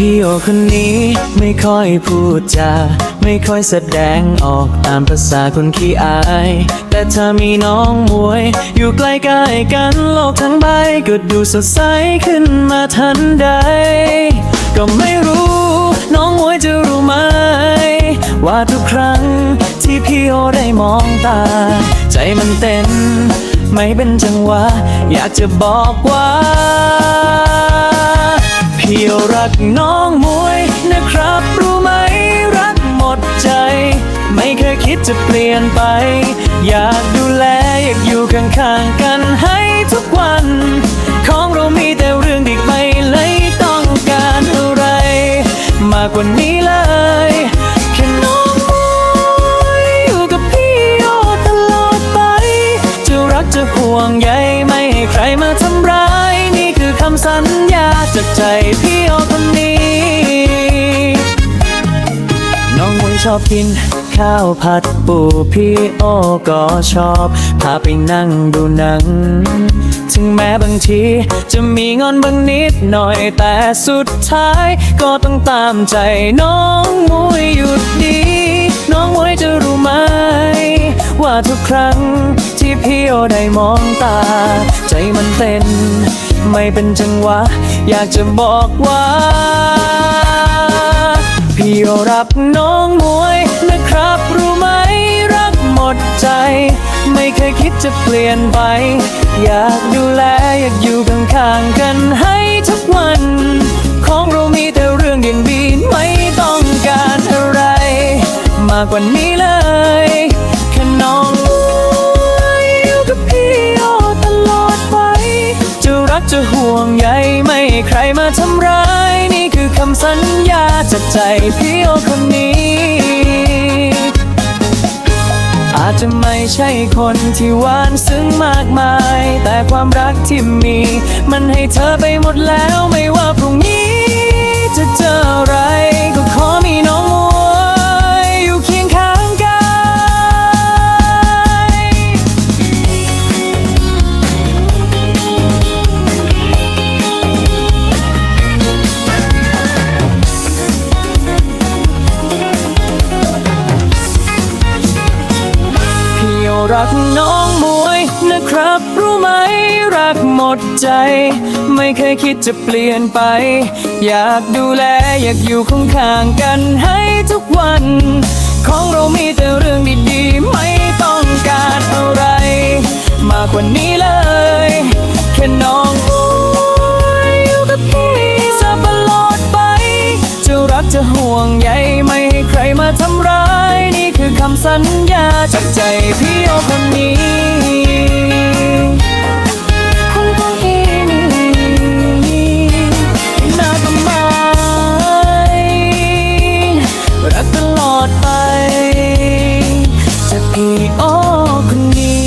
พี่โอคนนี้ไม่ค่อยพูดจา ไม่ค่อยแสดงออกตามภาษาคนขี้อาย แต่เธอมีน้องมวย อยู่ใกล้ๆกันโลกทั้งใบก็ดูสดใสขึ้นมาทันใด ก็ไม่รู้น้องมวยจะรู้ไหม ว่าทุกครั้งที่พี่โอได้มองตา ใจมันเต้น ไม่เป็นจังหวะ อยากจะบอกว่า พี่รักน้องมวยนะครับ รู้ไหมรักหมดใจ ไม่เคยคิดจะเปลี่ยนไป อยากดูแลอยากอยู่ข้างๆกันให้ทุกวัน ของเรามีแต่เรื่องดีไปเลยต้องการอะไร มากกว่านี้เลยแค่น้องมวยอยู่กับพี่โอตลอดไป จะรักจะห่วงใยไม่ให้ใครมาทำร้ายำสัญญาจากใจพี่โอคนนี้ น้องมวยชอบกิน ข้าวผัดปูพี่โอก็ชอบ พาไปนั่งดูหนัง ถึงแม้บางที จะมีงอนบางนิดหน่อยแต่สุดท้าย ก็ต้องตามใจน้องมวยหยุดดี น้องมวยจะรู้ไหม ว่าทุกครั้งที่พี่โอได้มองตา ใจมันเต้น ไม่เป็นจังหวะ อยากจะบอกว่า พี่โอรักน้องมวยนะครับ รู้ไหมรักหมดใจ ไม่เคยคิดจะเปลี่ยนไป อยากดูแลอยากอยู่ข้างๆกันให้ทุกวัน ของเรามีแต่เรื่องอย่างดีไม่ต้องการอะไร มากกว่านี้เลย แค่น้องอยู่กับพี่โอตลอดไป จะรักจะห่วงใยไม่ให้ใครมาทำร้าย นี่คือคำสัญญาจากใจพี่โอคนนี้ อาจจะไม่ใช่คนที่หวานซึ้งมากมาย แต่ความรักที่มี มันให้เธอไปหมดแล้วไม่ว่าพรุ่งนี้จะเจออะไร รักน้องมวยนะครับ รู้ไหมรักหมดใจ ไม่เคยคิดจะเปลี่ยนไป อยากดูแลอยากอยู่ข้างๆกันให้ทุกวัน ของเรามีแต่เรื่องดีๆ ไม่ต้องการอะไร มากกว่านี้เลย แค่น้องมวยอยู่กับพี่ซะตลอดไป จะรักจะห่วงใย สัญญาจากใจพี่โอคนนี้คนคนนี้น่าทำไมรักตลอดไปจากพี่โอคนนี้